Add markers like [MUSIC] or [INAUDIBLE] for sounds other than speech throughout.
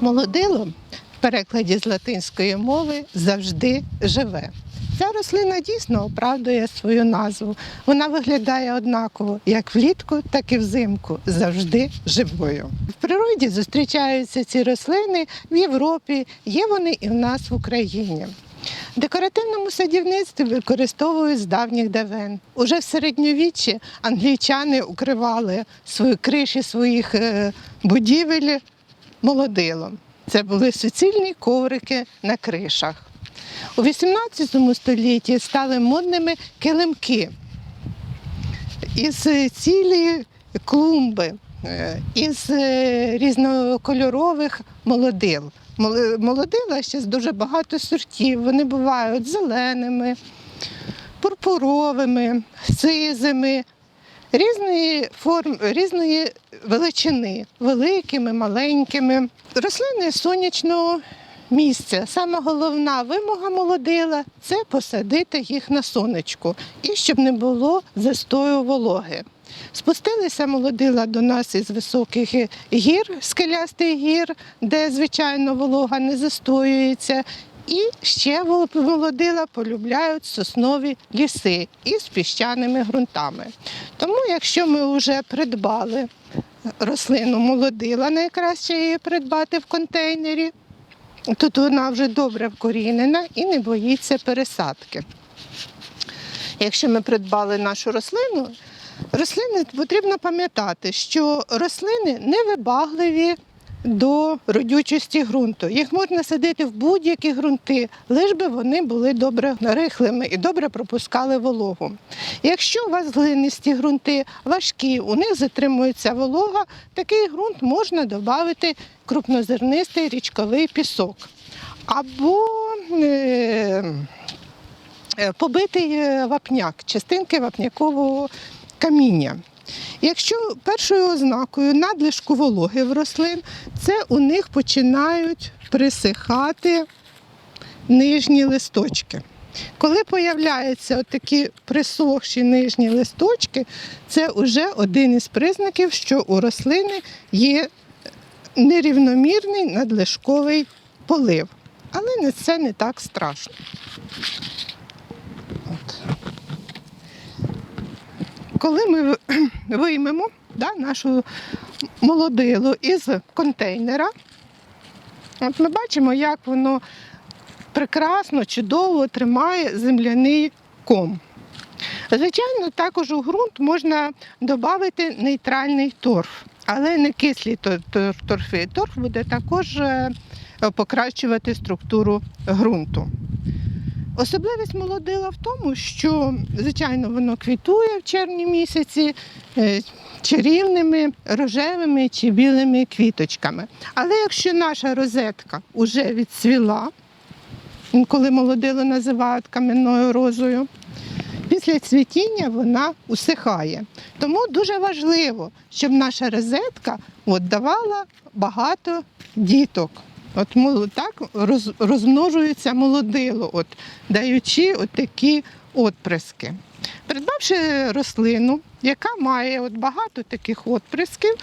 Молодило в перекладі з латинської мови завжди живе. Ця рослина дійсно оправдує свою назву. Вона виглядає однаково як влітку, так і взимку, завжди живою. В природі зустрічаються ці рослини в Європі, є вони і в нас в Україні. В декоративному садівництві використовують з давніх давен. Уже в середньовіччі англійчани укривали свої криші своїх е, будівель молодилом. Це були суцільні коврики на кришах. У XVIII столітті стали модними килимки із е, цілі клумби, е, із е, різнокольорових молодил. Молодила ще дуже багато сортів. Вони бувають зеленими, пурпуровими, сизими, різної форм, різної величини, великими, маленькими. Рослини сонячного місця. Саме головна вимога молодила це посадити їх на сонечку і щоб не було застою вологи. Спустилися молодила до нас із високих гір, скелястих гір, де, звичайно, волога не застоюється. І ще молодила полюбляють соснові ліси із піщаними ґрунтами. Тому, якщо ми вже придбали рослину молодила, найкраще її придбати в контейнері. Тут вона вже добре вкорінена і не боїться пересадки. Якщо ми придбали нашу рослину, рослини потрібно пам'ятати, що рослини невибагливі до родючості ґрунту. Їх можна садити в будь-які ґрунти, лиш би вони були добре рихлими і добре пропускали вологу. Якщо у вас глинисті ґрунти важкі, у них затримується волога, такий ґрунт можна додати крупнозернистий річковий пісок. Або е, е, побитий е, вапняк, частинки вапнякового каміння. Якщо першою ознакою надлишку вологи в рослин, це у них починають присихати нижні листочки. Коли появляються такі присохші нижні листочки, це вже один із признаків, що у рослини є нерівномірний надлишковий полив. Але це не так страшно. Коли ми [CLEARS THROAT] виймемо да, нашу молодилу із контейнера, от ми бачимо, як воно прекрасно, чудово тримає земляний ком. Звичайно, також у ґрунт можна додати нейтральний торф, але не кислі тор- тор- торфи. Торф буде також е, покращувати структуру ґрунту. Особливість молодила в тому, що, звичайно, воно квітує в червні місяці е, чарівними рожевими чи білими квіточками. Але якщо наша розетка вже відцвіла, коли молодило називають кам'яною розою, після цвітіння вона усихає. Тому дуже важливо, щоб наша розетка от, давала багато діток. От так роз, розмножується молодило, от, даючи от такі отприски. Придбавши рослину, яка має от багато таких отприсків,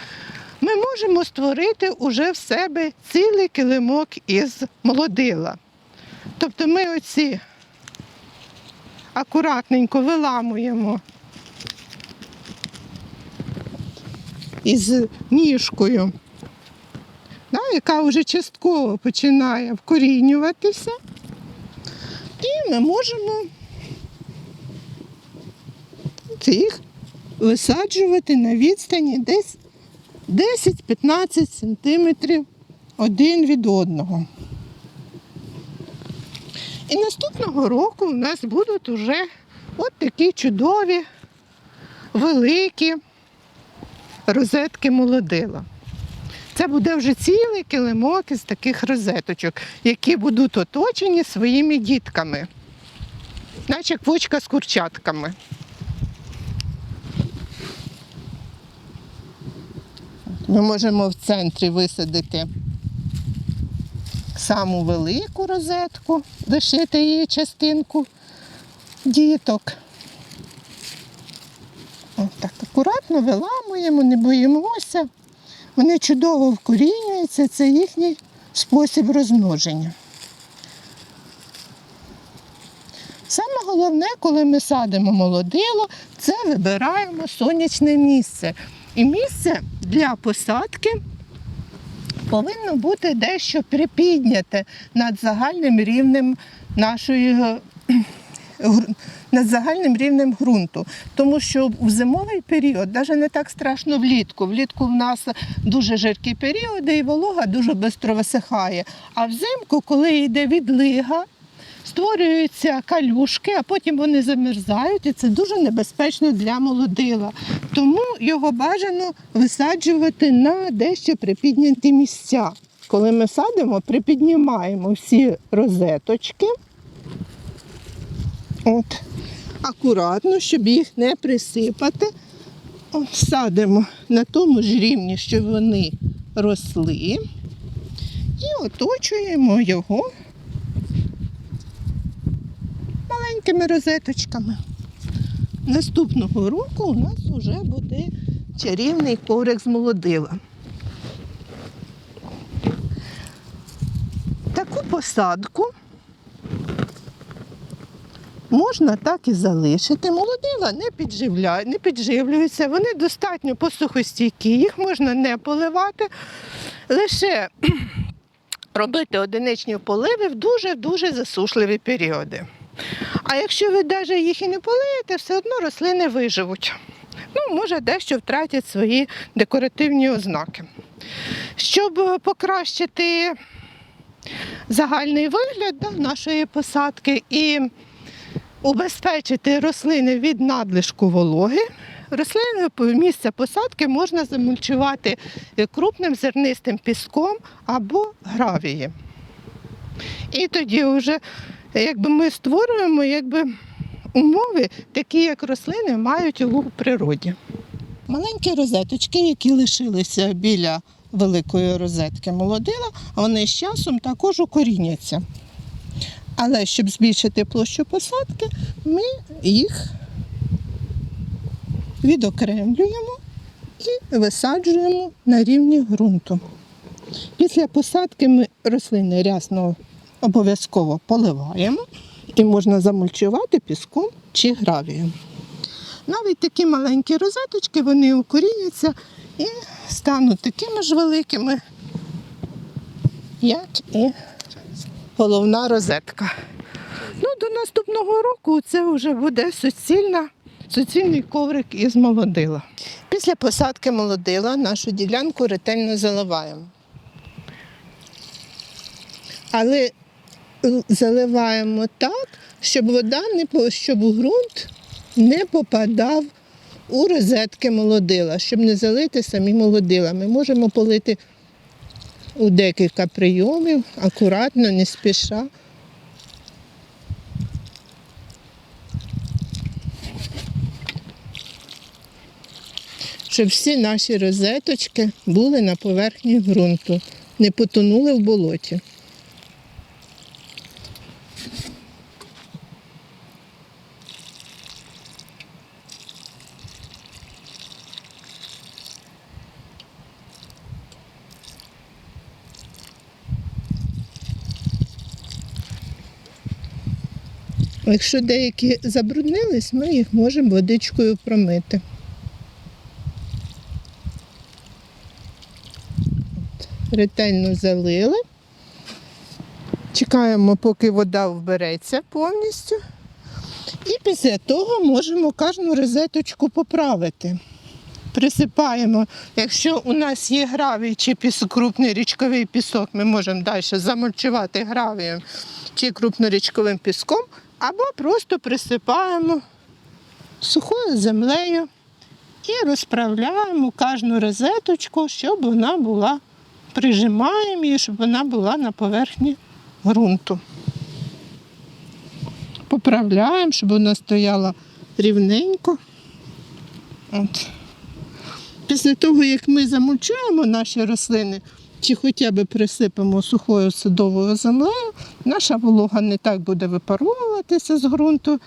ми можемо створити уже в себе цілий килимок із молодила. Тобто ми оці акуратненько виламуємо із ніжкою, да, яка вже частково починає вкорінюватися. І ми можемо їх висаджувати на відстані десь 10-15 сантиметрів один від одного. І наступного року у нас будуть уже от такі чудові, великі розетки молодила. Це буде вже цілий килимок із таких розеточок, які будуть оточені своїми дітками, наче квочка з курчатками. Ми можемо в центрі висадити саму велику розетку, лишити її частинку діток. От так акуратно виламуємо, не боїмося. Вони чудово вкорінюються, це їхній спосіб розмноження. Саме головне, коли ми садимо молодило, це вибираємо сонячне місце. І місце для посадки повинно бути дещо припідняте над загальним рівнем нашої над загальним рівнем ґрунту. Тому що в зимовий період навіть не так страшно влітку. Влітку в нас дуже жаркі періоди і волога дуже швидко висихає. А взимку, коли йде відлига, створюються калюшки, а потім вони замерзають, і це дуже небезпечно для молодила. Тому його бажано висаджувати на дещо припідняті місця. Коли ми садимо, припіднімаємо всі розеточки. От. Акуратно, щоб їх не присипати. От, садимо на тому ж рівні, щоб вони росли. І оточуємо його маленькими розеточками. Наступного року у нас вже буде чарівний коврик з молодила. Таку посадку можна так і залишити. Молодила не, підживля... не підживлюються, вони достатньо посухостійкі, їх можна не поливати, лише [CLEARS THROAT] робити одиничні поливи в дуже-дуже засушливі періоди. А якщо ви навіть їх і не полиєте, все одно рослини виживуть. Ну, може, дещо втратять свої декоративні ознаки. Щоб покращити загальний вигляд да, нашої посадки і убезпечити рослини від надлишку вологи, рослини по- місце посадки можна замульчувати крупним зернистим піском або гравієм. І тоді вже якби ми створюємо якби, умови, такі як рослини мають у природі. Маленькі розеточки, які лишилися біля великої розетки молодила, вони з часом також укоріняться. Але щоб збільшити площу посадки, ми їх відокремлюємо і висаджуємо на рівні ґрунту. Після посадки ми рослини рясно обов'язково поливаємо і можна замульчувати піском чи гравієм. Навіть такі маленькі розеточки вони укоріняться і стануть такими ж великими, як і головна розетка. Ну, до наступного року це вже буде суцільна, суцільний коврик із молодила. Після посадки молодила нашу ділянку ретельно заливаємо. Але заливаємо так, щоб вода не по- щоб ґрунт не попадав у розетки молодила, щоб не залити самі молодила. Ми можемо полити у декілька прийомів, акуратно, не спіша. Щоб всі наші розеточки були на поверхні ґрунту, не потонули в болоті. Якщо деякі забруднились, ми їх можемо водичкою промити. Ретельно залили. Чекаємо, поки вода вбереться повністю. І після того можемо кожну розеточку поправити. Присипаємо, якщо у нас є гравій чи пісок, крупний річковий пісок, ми можемо далі замульчувати гравієм чи крупнорічковим піском, або просто присипаємо сухою землею і розправляємо кожну розеточку, щоб вона була, прижимаємо її, щоб вона була на поверхні ґрунту. Поправляємо, щоб вона стояла рівненько. От. Після того, як ми замульчуємо наші рослини, чи хоча б присипемо сухою садовою землею, наша волога не так буде випаровуватися з ґрунту,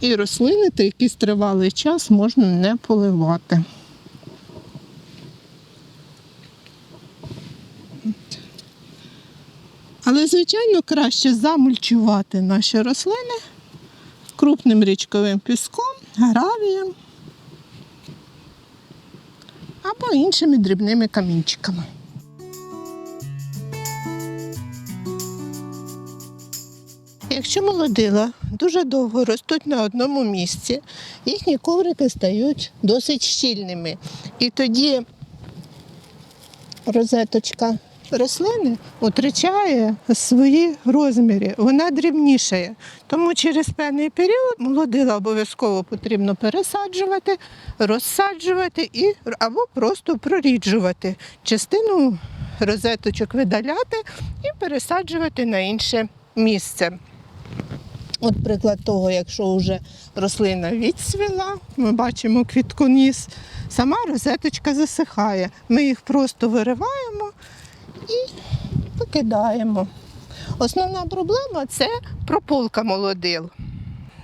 і рослини та якийсь тривалий час можна не поливати. Але, звичайно, краще замульчувати наші рослини крупним річковим піском, гравієм або іншими дрібними камінчиками. Якщо молодила дуже довго ростуть на одному місці, їхні коврики стають досить щільними. І тоді розеточка рослини втрачає свої розміри, вона дрібнішає. Тому через певний період молодила обов'язково потрібно пересаджувати, розсаджувати і, або просто проріджувати. Частину розеточок видаляти і пересаджувати на інше місце. От приклад того, якщо вже рослина відсвіла, ми бачимо квітконіс, сама розеточка засихає. Ми їх просто вириваємо і викидаємо. Основна проблема це прополка молодил.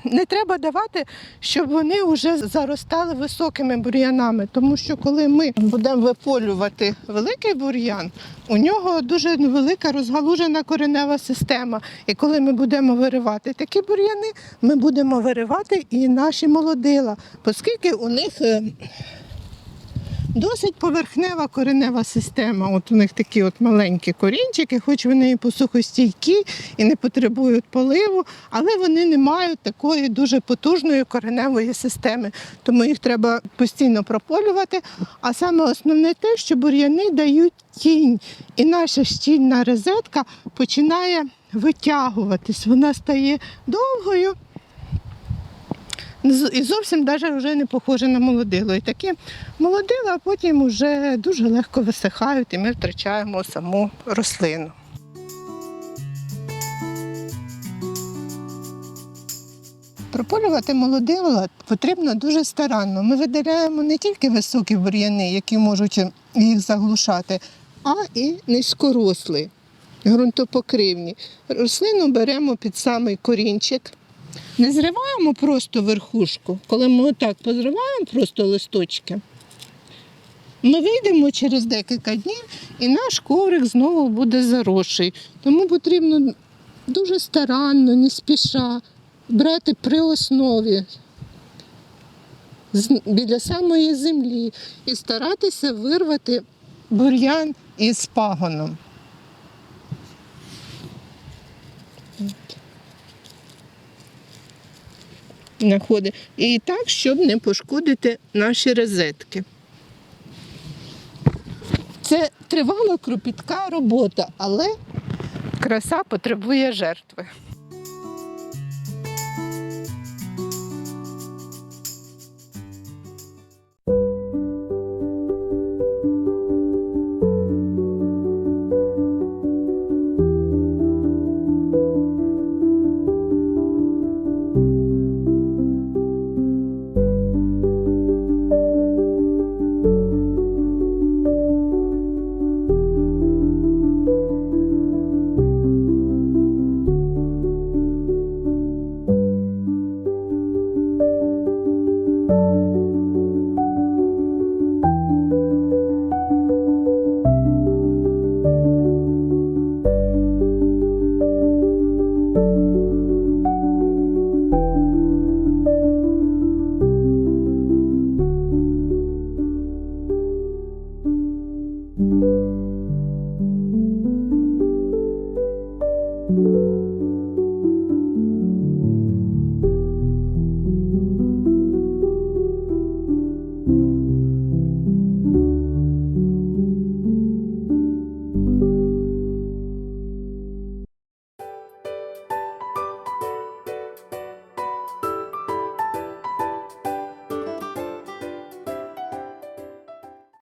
Не треба давати, щоб вони вже заростали високими бур'янами, тому що коли ми будемо виполювати великий бур'ян, у нього дуже велика розгалужена коренева система. І коли ми будемо виривати такі бур'яни, ми будемо виривати і наші молодила, оскільки у них е, досить поверхнева коренева система. От у них такі от маленькі корінчики, хоч вони і посухостійкі і не потребують поливу, але вони не мають такої дуже потужної кореневої системи. Тому їх треба постійно прополювати. А саме основне те, що бур'яни дають тінь, і наша щільна розетка починає витягуватись. Вона стає довгою. І зовсім навіть вже не похоже на молодило. І такі молодила потім вже дуже легко висихають, і ми втрачаємо саму рослину. Прополювати молодила потрібно дуже старанно. Ми видаляємо не тільки високі бур'яни, які можуть їх заглушати, а і низькорослі, ґрунтопокривні. Рослину беремо під самий корінчик. Не зриваємо просто верхушку. Коли ми отак позриваємо просто листочки, ми вийдемо через декілька днів і наш коврик знову буде заросший. Тому потрібно дуже старанно, не спіша брати при основі біля самої землі і старатися вирвати бур'ян із пагоном. Находи. І так, щоб не пошкодити наші розетки. Це тривала кропітка робота, але краса потребує жертви.